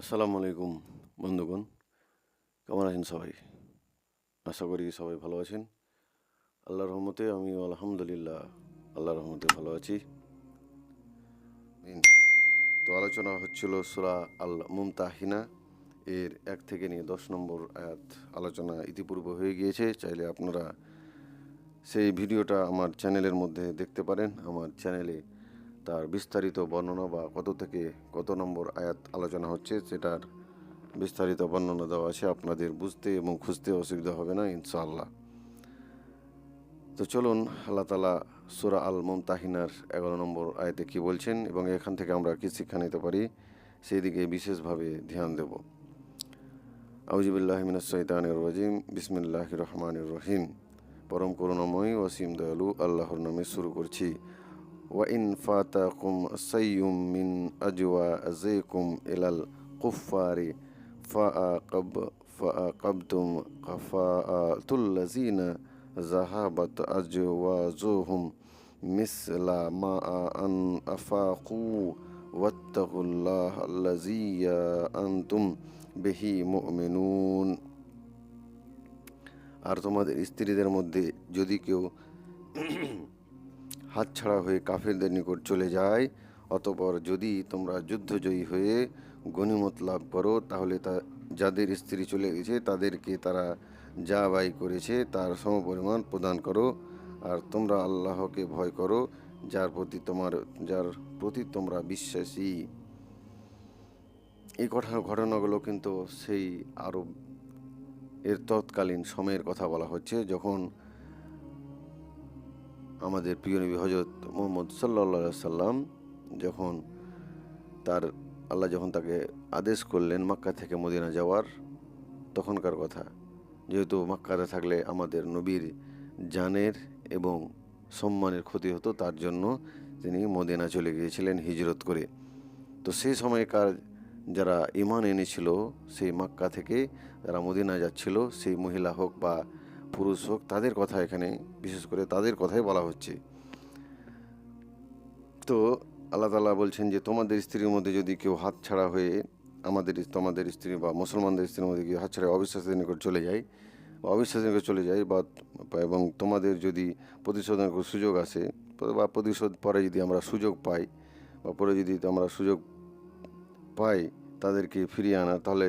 আসসালামু আলাইকুম, বন্ধুগণ। কেমন আছেন সবাই? আশা করি সবাই ভালো আছেন। আল্লাহর রহমতে আমি আলহামদুলিল্লাহ, আল্লাহর রহমতে ভালো আছি। তো আলোচনা হচ্ছিল সুরা আল মুমতাহিনা এর এক থেকে নিয়ে দশ নম্বর আয়াত আলোচনা ইতিপূর্বে হয়ে গিয়েছে। চাইলে আপনারা সেই ভিডিওটা আমার চ্যানেলের মধ্যে দেখতে পারেন। আমার চ্যানেলে তার বিস্তারিত বর্ণনা বা কত থেকে কত নম্বর আয়াত আলোচনা হচ্ছে সেটার বিস্তারিত বর্ণনা দেওয়া আছে। আপনাদের বুঝতে এবং খুঁজতে অসুবিধা হবে না, ইনশাআল্লাহ। তো চলুন, আল্লাহ তালা সুরা আল মুমতাহিনার এগারো নম্বর আয়াতে কি বলছেন এবং এখান থেকে আমরা কি শিক্ষা নিতে পারি সেই দিকে বিশেষভাবে ধ্যান দেব। আউজিবুল্লাহ মিনাসৈতানির রাজিম। বিসমিল্লাহ রহমানির রহিম। পরম করুণাময় ওসীম দয়ালু, আল্লাহর নামে শুরু করছি। ওয়াইন ফাতাকুম সাইয়ুম মিন আজওয়া আজাইকুম ইলাল কুফারি ফাআকাব ফাআকাবতুম কাফাতুল্লাযিনা জাহাবাত আজওয়াজুহুম মিসলা মা আন আফাকু ওয়াত্তাকুল্লাহ আল্লাযী আনতুম বিহি মুমিনুন আর তোমাদের স্ত্রীদের মধ্যে যদি কেউ হাতছাড়া হয়ে কাফেরদের নিকট চলে যায়। অতপর যদি তোমরা যুদ্ধজয়ী হয়ে গণিমত লাভ করো, তাহলে তা, যাদের স্ত্রী চলে গেছে, তাদেরকে তারা যা ব্যয় করেছে, তার সমপরিমাণ প্রদান করো। আর তোমরা আল্লাহকে ভয় করো, যার প্রতি তোমার, যার প্রতি তোমরা বিশ্বাসী। এই ঘটনা ঘটনাগুলো কিন্তু সেই আরব, এর তৎকালীন সময়ের কথা বলা হচ্ছে, যখন আমাদের প্রিয় নবী হজরত মোহাম্মদ সাল্লা সাল্লাম যখন তার, আল্লাহ যখন তাকে আদেশ করলেন মাক্কা থেকে মদিনা যাওয়ার, তখনকার কথা। যেহেতু মাক্কাতে থাকলে আমাদের নবীর জানের এবং সম্মানের ক্ষতি হতো, তার জন্য তিনি মদিনা চলে গিয়েছিলেন হিজরত করে। তো সেই সময়কার যারা ইমান এনেছিল, সেই মাক্কা থেকে যারা মদিনা যাচ্ছিল, সেই মহিলা হোক বা পুরুষ হোক, তাদের কথা এখানে, বিশেষ করে তাদের কথাই বলা হচ্ছে। তো আল্লাহ তালা বলছেন যে, তোমাদের স্ত্রীর মধ্যে যদি কেউ হাত ছাড়া হয়ে আমাদের তোমাদের স্ত্রী বা মুসলমানদের স্ত্রীর মধ্যে কেউ হাত ছাড়া অবিশ্বাসের নিকট চলে যায়, বা অবিশ্বাসের নিকট চলে যায়, বা এবং তোমাদের যদি প্রতিশোধের সুযোগ আসে, বা প্রতিশোধ পরে যদি আমরা সুযোগ পাই, বা পরে যদি আমরা সুযোগ পাই তাদেরকে ফিরিয়ে আনা, তাহলে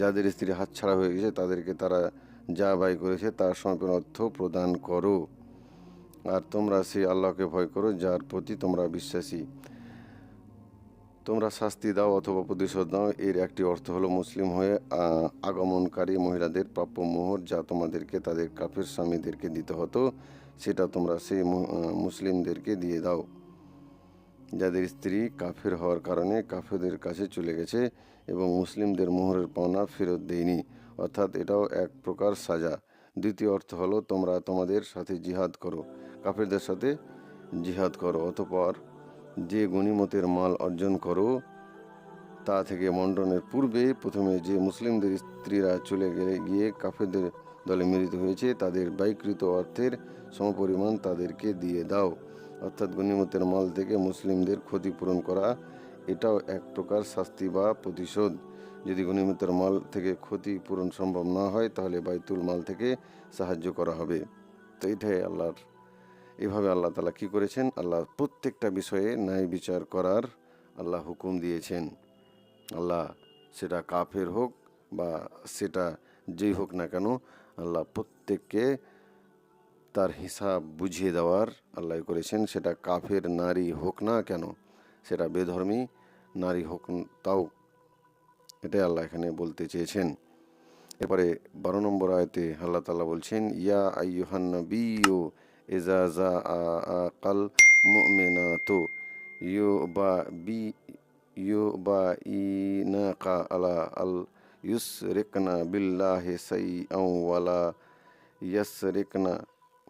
যাদের স্ত্রী হাত ছাড়া হয়ে গেছে, তাদেরকে তারা যা ব্যয় করেছে তার সম্পূর্ণ অর্থ প্রদান করো। আর তোমরা সেই আল্লাহকে ভয় করো, যার প্রতি তোমরা বিশ্বাসী। তোমরা শাস্তি দাও অথবা প্রতিশোধ দাও এর একটি অর্থ হলো মুসলিম হয়ে আগমনকারী মহিলাদের প্রাপ্য মোহর যা তোমাদেরকে, তাদের কাফের স্বামীদেরকে দিতে হতো, সেটা তোমরা সেই মুসলিমদেরকে দিয়ে দাও। যাদের স্ত্রী কাফের হওয়ার কারণে কাফেরদের কাছে চলে গেছে এবং মুসলিমদের মোহরের পাওনা ফেরত দেয়নি। অর্থাৎ এটাও এক প্রকার সাজা। দ্বিতীয় অর্থ হলো, তোমরা তোমাদের সাথে জিহাদ করো। কাফেরদের সাথে জিহাদ করো, অতপর যে গণিমতের মাল অর্জন করো, তা থেকে মণ্ডনের পূর্বে প্রথমে যে মুসলিমদের স্ত্রীরা চলে গেলে গিয়ে কাফেরদের দলে মিলিত হয়েছে, তাদের ব্যয়কৃত অর্থের সমপরিমাণ তাদেরকে দিয়ে দাও। অর্থাৎ গণিমতের মাল থেকে মুসলিমদের ক্ষতিপূরণ করা, এটাও এক প্রকার শাস্তি বা প্রতিশোধ। যদি গণিমতের মাল থেকে ক্ষতিপূরণ সম্ভব না হয়, তাহলে বাইতুল মাল থেকে সাহায্য করা হবে। তো এটাই আল্লাহর, এভাবে আল্লাহ তালা কী করেছেন? আল্লাহ প্রত্যেকটা বিষয়ে ন্যায় বিচার করার আল্লাহ হুকুম দিয়েছেন। আল্লাহ সেটা কাফের হোক বা সেটা যেই হোক না কেন, আল্লাহ প্রত্যেককে তার হিসাব বুঝিয়ে দেওয়ার আল্লাহ করেছেন। সেটা কাফের নারী হোক না কেন, সেটা বেধর্মী নারী হোক তাও এটাই আল্লাহ এখানে বলতে চেয়েছেন। এরপরে বারো নম্বর আয়তে আল্লাহ তালা বলছেন, ইয়া আইয়ুহান্নবী ও এজাজা কাল মুমিনা তো ইউ বা বি ইউ বা ইনাকা আলা আল ইউস রেকনা বিল্লাহ সাই ওয়ালা ইয়াস রেকনা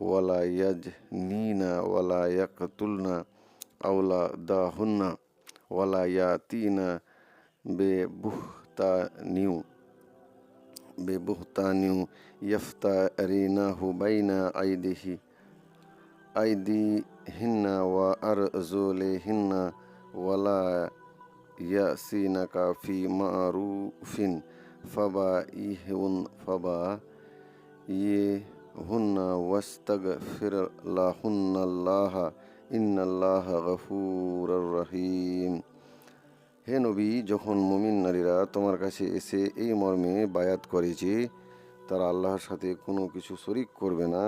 ওয়ালা ইয়াজ নিনা ওয়ালা ইয়াকতুলনা আওলা দাহুন্না ওয়ালা ইয়াতিনা বে বুহতানিউ بهتانيو يفتا أريناه بين أيديه. أيديهن وأرجلهن ولا يأسينك في معروف. فبائهن فبائهن واستغفر لهن الله. إن الله غفور رحيم. হে নবী, যখন মুমিন নারীরা তোমার কাছে এসে এই মর্মে বায়াত করেছে তারা আল্লাহর সাথে কোনো কিছু শরিক করবে না,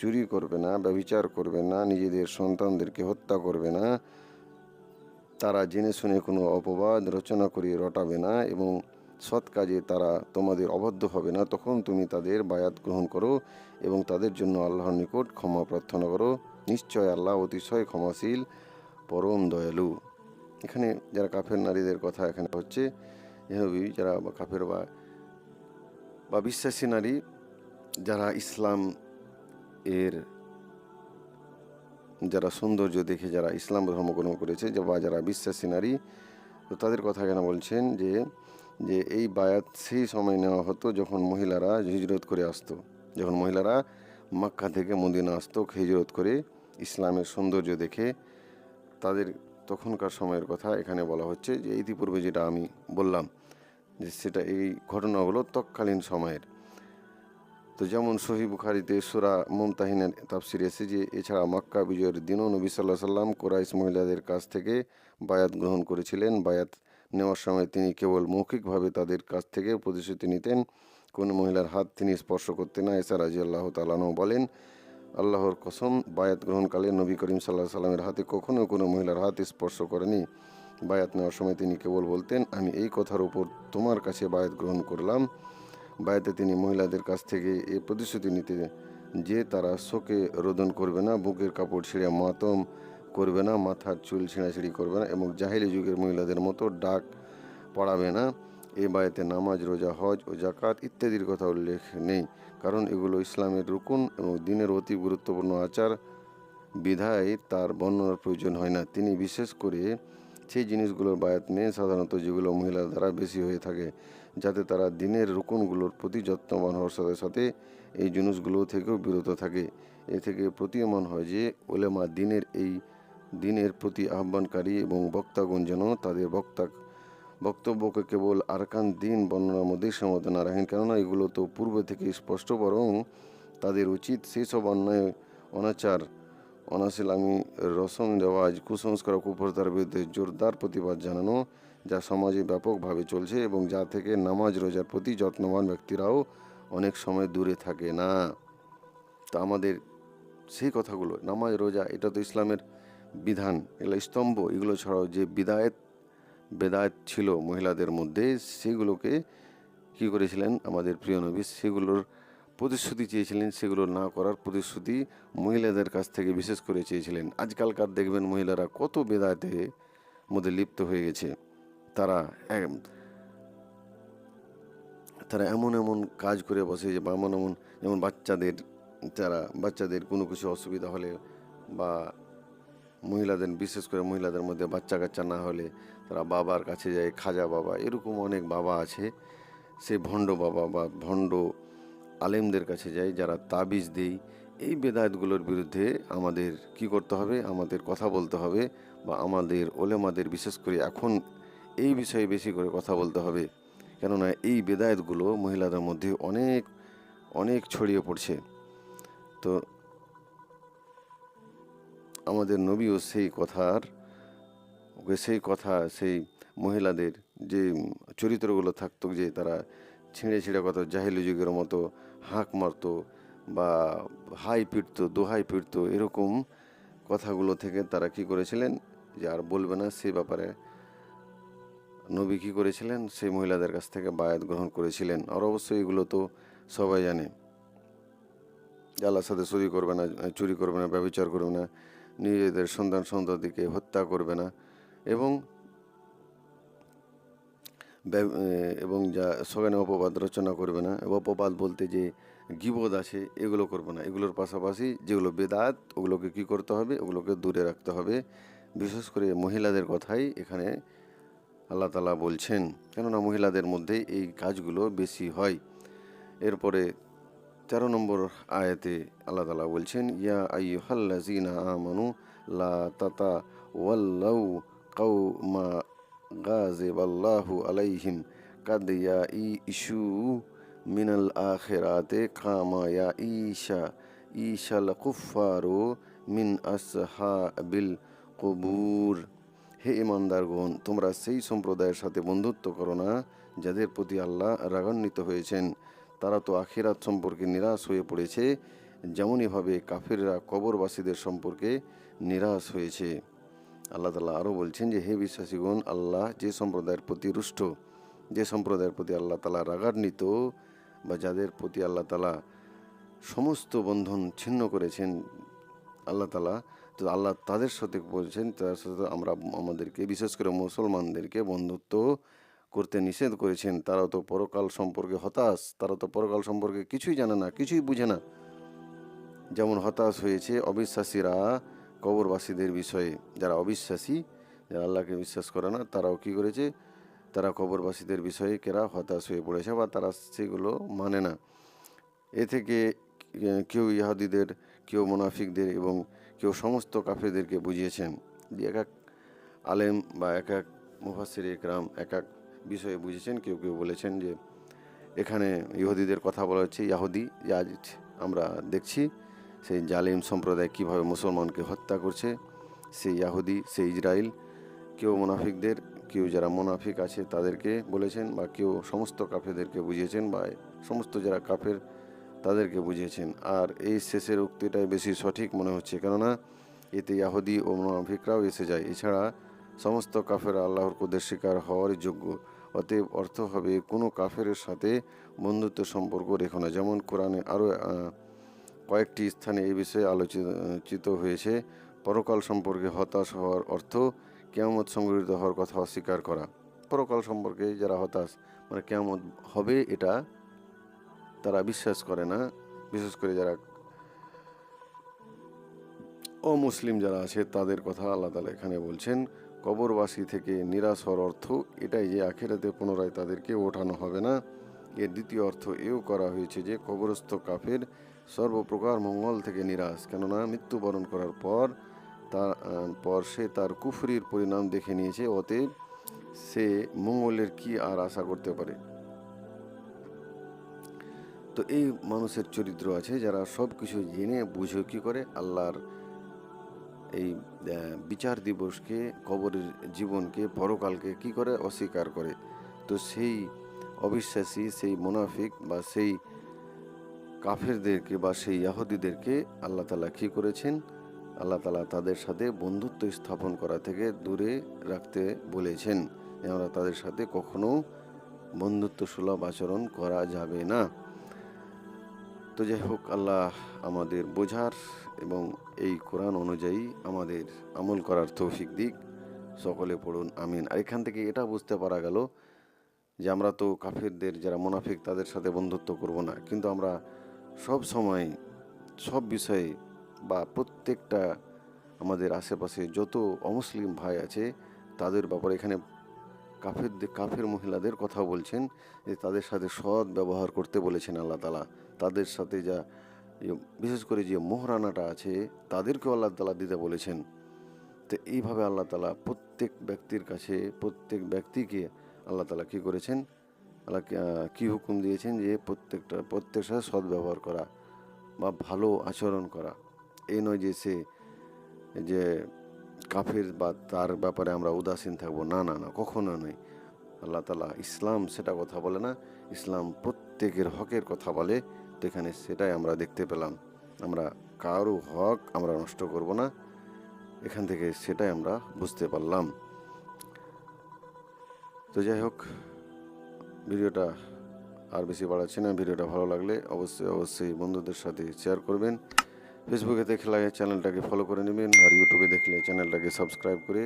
চুরি করবে না, ব্যভিচার করবে না, নিজেদের সন্তানদেরকে হত্যা করবে না, তারা জেনে শুনে কোনো অপবাদ রচনা করে রটাবে না এবং সৎ কাজে তারা তোমাদের অবদ্ধ হবে না, তখন তুমি তাদের বায়াত গ্রহণ করো এবং তাদের জন্য আল্লাহর নিকট ক্ষমা প্রার্থনা করো। নিশ্চয় আল্লাহ অতিশয় ক্ষমাশীল, পরম দয়ালু। এখানে যারা কাফের নারীদের কথা এখানে হচ্ছে এহবি যারা কাফের বা বা বিশ্বাসী নারী যারা ইসলাম এর যারা সৌন্দর্য দেখে, যারা ইসলাম ধর্ম গ্রহণ করেছে বা যারা বিশ্বাসী নারী, তো তাদের কথা এখানে বলছেন যে যে এই বায়াত সেই সময় নেওয়া হতো যখন মহিলারা হিজরত করে আসতো। যখন মহিলারা মাক্কা থেকে মদিনা আসতো, হিজরত করে ইসলামের সৌন্দর্য দেখে তাদের তখনকার সময়ের কথা এখানে বলা হচ্ছে যে ইতিপূর্বে যেটা আমি বললাম, যে সেটা এই ঘটনাগুলো তৎকালীন সময়ের। তো যেমন সহি বুখারিতে সুরা মুমতাহিনের তাফসির এসে যে, এছাড়া মক্কা বিজয়ের দিনও নবী সাল্লাহ সাল্লাম কোরাইশ মহিলাদের কাছ থেকে বায়াত গ্রহণ করেছিলেন। বায়াত নেওয়ার সময় তিনি কেবল মৌখিকভাবে তাদের কাছ থেকে প্রতিশ্রুতি নিতেন। কোনো মহিলার হাত তিনি স্পর্শ করতেন না। এসা রাজি আল্লাহ তালানো বলেন আল্লাহর কসম, বায়াত গ্রহণকালে নবী করিম সাল্লাহ সাল্লামের হাতে কখনো কোনো মহিলার হাত স্পর্শ করেনি। বায়াত নেওয়ার সময় তিনি কেবল বলতেন, আমি এই কথার উপর তোমার কাছে বায়াত গ্রহণ করলাম। বায়াতে তিনি মহিলাদের কাছ থেকে এই প্রতিশ্রুতি নিতে, যে তারা শোকে রোদন করবে না, বুকের কাপড় ছিঁড়ে মাতম করবে না, মাথার চুল ছিঁড়াছিঁড়ি করবে না এবং জাহিলি যুগের মহিলাদের মতো ডাক পড়াবে না। এ বায়াতে নামাজ, রোজা, হজ ও জাকাত ইত্যাদির কথা উল্লেখ নেই। কারণ এগুলো ইসলামের রুকুন এবং দিনের অতি গুরুত্বপূর্ণ আচার। বিধায় তার বর্ণনার প্রয়োজন হয় না। তিনি বিশেষ করে সেই জিনিসগুলোর বায়াত নেই সাধারণত যেগুলো মহিলার দ্বারা বেশি হয়ে থাকে, যাতে তারা দিনের রুকুনগুলোর প্রতি যত্নবান হওয়ার সাথে সাথে এই জিনিসগুলো থেকেও বিরত থাকে। এ থেকে প্রতীয়মান হয় যে ওলেমা দিনের এই দিনের প্রতি আহ্বানকারী এবং বক্তাগণ যেন তাদের বক্তা বক্তব্যকে কেবল আরকান দিন বর্ণনার মধ্যে সীমাবদ্ধ না রাখেন, কেননা এগুলো তো পূর্ব থেকে স্পষ্ট, বরং তাদের উচিত সেই সব অন্যায়, অনাচার অনাশিলামি রসম রেওয়াজ কুসংস্কার ও কুপ্রতার বিরুদ্ধে জোরদার প্রতিবাদ জানানো, যা সমাজে ব্যাপকভাবে চলছে এবং যা থেকে নামাজ রোজার প্রতি যত্নবান ব্যক্তিরাও অনেক সময় দূরে থাকে না। তা আমাদের সেই কথাগুলো, নামাজ, রোজা, এটা তো ইসলামের বিধান, এগুলো স্তম্ভ, এগুলো ছাড়াও যে বিদায়ত বেদায়ত ছিল মহিলাদের মধ্যে, সেগুলোকে কী করেছিলেন আমাদের প্রিয় নবী, সেগুলোর প্রতিশ্রুতি চেয়েছিলেন, সেগুলো না করার প্রতিশ্রুতি মহিলাদের কাছ থেকে বিশেষ করে চেয়েছিলেন। আজকালকার দেখবেন মহিলারা কত বেদায়তে মধ্যে লিপ্ত হয়ে গেছে। তারা তারা এমন এমন কাজ করে বসে যে, বা এমন এমন, যেমন বাচ্চাদের, যারা বাচ্চাদের কোনো কিছু অসুবিধা হলে বা মহিলাদের, বিশেষ করে মহিলাদের মধ্যে বাচ্চা কাচ্চা না হলে তারা বাবার কাছে যায়, খাজা বাবা, এরকম অনেক বাবা আছে। সেই ভণ্ড বাবা বা ভণ্ড আলেমদের কাছে যায়, যারা তাবিজ দেই। এই বেদায়তগুলোর বিরুদ্ধে আমাদের কি করতে হবে? আমাদের কথা বলতে হবে বা আমাদের ওলেমাদের বিশেষ করে এখন এই বিষয়ে বেশি করে কথা বলতে হবে। কেননা এই বেদায়তগুলো মহিলাদের মধ্যে অনেক অনেক ছড়িয়ে পড়ছে। তো আমাদের নবীও সেই কথার ওকে সেই কথা, সেই মহিলাদের যে চরিত্রগুলো থাকতো, যে তারা ছিঁড়ে ছিঁড়ে কথা, জাহিলি যুগের মতো হাঁক মারতো বা হাই পিটতো দোহাই পিটতো এরকম কথাগুলো থেকে তারা কি করেছিলেন? যে আর বলবে না, সে ব্যাপারে নবী কী করেছিলেন? সেই মহিলাদের কাছ থেকে বায়াত গ্রহণ করেছিলেন। আর অবশ্যই এগুলো তো সবাই জানে। যে আল্লাহর সাথে চুরি করবে না, চুরি করবে না, ব্যবচার করবে না, নিজেদের সন্তান সন্ততিকে হত্যা করবে না। এবং এবং যা সগানে অপবাদ রচনা করবে না অপবাদ বলতে যে গিবোধ আছে, এগুলো করবে না। এগুলোর পাশাপাশি যেগুলো বেদাত, ওগুলোকে কি করতে হবে? ওগুলোকে দূরে রাখতে হবে। বিশেষ করে মহিলাদের কথাই এখানে আল্লাহ তালা বলছেন। কেননা মহিলাদের মধ্যে এই কাজগুলো বেশি হয়। এরপরে তেরো নম্বর আয়াতে আল্লাহ তালা বলছেন, ইয়া আইয়ুহাল্লাযীনা আমানু লা তাতা ওয়াল্লাউ কাউমা গাজিব আল্লাহু আলাইহিম কাদ ইয়া ই ইশু মিনাল আখিরাতে কামা ইয়া ঈশা ঈশাল কুফারু মিন আসহাবিল কবুর হে ইমানদারগণ, তোমরা সেই সম্প্রদায়ের সাথে বন্ধুত্ব করো না, যাদের প্রতি আল্লাহ রাগান্বিত হয়েছেন। তারা তো আখিরাত সম্পর্কে নিরাশ হয়ে পড়েছে যেমনইভাবে কাফিররা কবরবাসীদের সম্পর্কে নিরাশ হয়েছে। আল্লাহ তালা আরও বলছেন যে, হে বিশ্বাসীগণ, আল্লাহ যে সম্প্রদায়ের প্রতি রুষ্ট, যে সম্প্রদায়ের প্রতি আল্লাহ তালা রাগান্বিত বা যাদের প্রতি আল্লাহ তালা সমস্ত বন্ধন ছিন্ন করেছেন আল্লাহ তালা তো আল্লাহ তাদের সাথে বলছেন, তাদের সাথে আমরা আমাদেরকে, বিশেষ করে মুসলমানদেরকে বন্ধুত্ব করতে নিষেধ করেছেন। তারা তো পরকাল সম্পর্কে হতাশ, তারা তো পরকাল সম্পর্কে কিছুই জানে না, কিছুই বুঝে না। যেমন হতাশ হয়েছে অবিশ্বাসীরা কবরবাসীদের বিষয়ে যারা অবিশ্বাসী, যারা আল্লাহকে বিশ্বাস করে না, তারাও কি করেছে? তারা কবরবাসীদের বিষয়ে কেরা হতাশ হয়ে পড়েছে বা তারা সেগুলো মানে না। এ থেকে কেউ ইহাদিদের, কেউ মুনাফিকদের এবং কেউ সমস্ত কাফেরদেরকে বুঝিয়েছেন যে এক এক আলেম বা এক এক মুফাসির একরাম এক এক বিষয়ে বুঝেছেন। কেউ কেউ বলেছেন যে এখানে ইহুদিদের কথা বলা হচ্ছে ইয়াহুদি আজ আমরা দেখছি। সেই জালিম সম্প্রদায় কীভাবে মুসলমানকে হত্যা করছে, সেই ইয়াহুদি, সেই ইসরায়েল কেউ মুনাফিকদের, কেউ যারা মুনাফিক আছে তাদেরকে বলেছেন বা কেউ সমস্ত কাফেদেরকে বুঝিয়েছেন বা সমস্ত যারা কাফের তাদেরকে বুঝিয়েছেন। আর এই শেষের উক্তিটাই বেশি সঠিক মনে হচ্ছে, কেননা এতে ইয়াহুদি ও মুনাফিকরাও এসে যায়। এছাড়া সমস্ত কাফের আল্লাহর কুদের শিকার হওয়ার যোগ্য। অতএব অর্থ হবে কোনো কাফের সাথে বন্ধুত্ব সম্পর্ক রেখো না। যেমন কোরআনে আরও কয়েকটি স্থানে এই বিষয়ে আলোচিত হয়েছে। পরকাল সম্পর্কে হতাশ হওয়ার অর্থ কেয়ামত সংগঠিত হওয়ার কথা অস্বীকার করা। পরকাল সম্পর্কে যারা হতাশ মানে কেয়ামত হবে এটা তারা বিশ্বাস করে না। বিশেষ করে যারা অমুসলিম যারা আছে, তাদের কথা আল্লাহ তালা এখানে বলছেন, কবরবাসী থেকে নিরাশ হওয়ার অর্থ এটাই যে আখেরাতে পুনরায় তাদেরকে ওঠানো হবে না। এর দ্বিতীয় অর্থ এও করা হয়েছে যে কবরস্থ কাফের সর্বপ্রকার মঙ্গল থেকে নিরাশ, কেননা মৃত্যুবরণ করার পর তার পর সে তার কুফরির পরিণাম দেখে নিয়েছে, অতএব সে মঙ্গলের কি আর আশা করতে পারে? তো এই মানুষের চরিত্র আছে, যারা সব কিছু জেনে বুঝে কি করে? আল্লাহর এই বিচার দিবসকে, কবরের জীবনকে, পরকালকে কি করে অস্বীকার করে? তো সেই অবিশ্বাসী সেই মুনাফিক বা সেই কাফেরদেরকে বা সেই ইয়াহুদিদেরকে আল্লাহ তালা কী করেছেন? আল্লাহ তালা তাদের সাথে বন্ধুত্ব স্থাপন করা থেকে দূরে রাখতে বলেছেন। আমরা তাদের সাথে কখনো বন্ধুত্ব সুলভ আচরণ করা যাবে না। তো যাই হোক, আল্লাহ আমাদের বোঝার এবং এই কোরআন অনুযায়ী আমাদের আমল করার তৌফিক দিক। সকলে পড়ুন, আমিন। আর এখান থেকে এটা বুঝতে পারা গেল যে আমরা তো কাফেরদের যারা মুনাফিক, তাদের সাথে বন্ধুত্ব করব না। কিন্তু আমরা সব সময় সব বিষয়ে বা প্রত্যেকটা আমাদের আশেপাশে যত অমুসলিম ভাই আছে, তাদের ব্যাপারে এখানে কাফের কাফের মহিলাদের কথা বলছেন যে তাদের সাথে সৎ ব্যবহার করতে বলেছেন আল্লাহ তালা তাদের সাথে যা বিশেষ করে যে মোহরানাটা আছে, তাদেরকেও আল্লাহ তালা দিতে বলেছেন। তো এইভাবে আল্লাহ তালা প্রত্যেক ব্যক্তির কাছে, প্রত্যেক ব্যক্তিকে আল্লাহ তালা কী করেছেন? আল্লাহ কি- হুকুম দিয়েছেন যে প্রত্যেকটা প্রত্যেক সাথে সৎ ব্যবহার করা বা ভালো আচরণ করা। এই নয় যে সে, যে কাফের বা তার ব্যাপারে আমরা উদাসীন থাকব। না না না, কখনো নয়। আল্লাহ তালা ইসলাম সেটা কথা বলে না। ইসলাম প্রত্যেকের হকের কথা বলে। তো এখানে সেটাই আমরা দেখতে পেলাম। আমরা কারও হক আমরা নষ্ট করব না। এখান থেকে সেটাই আমরা বুঝতে পারলাম। তো যাই হোক, ভিডিওটা আর বেশি বাড়াচ্ছি না, ভিডিওটা ভালো লাগলে অবশ্যই অবশ্যই বন্ধুদের সাথে শেয়ার করবেন। ফেসবুকে দেখলে চ্যানেলটাকে ফলো করে নেবেন আর ইউটিউবে দেখলে চ্যানেলটাকে সাবস্ক্রাইব করে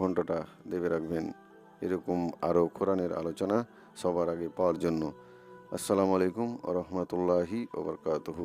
ঘন্টাটা দেবে রাখবেন। এরকম আরও কোরআনের আলোচনা সবার আগে পাওয়ার জন্য। আসসালামু আলাইকুম রহমতুল্লাহি ওবরকাতহু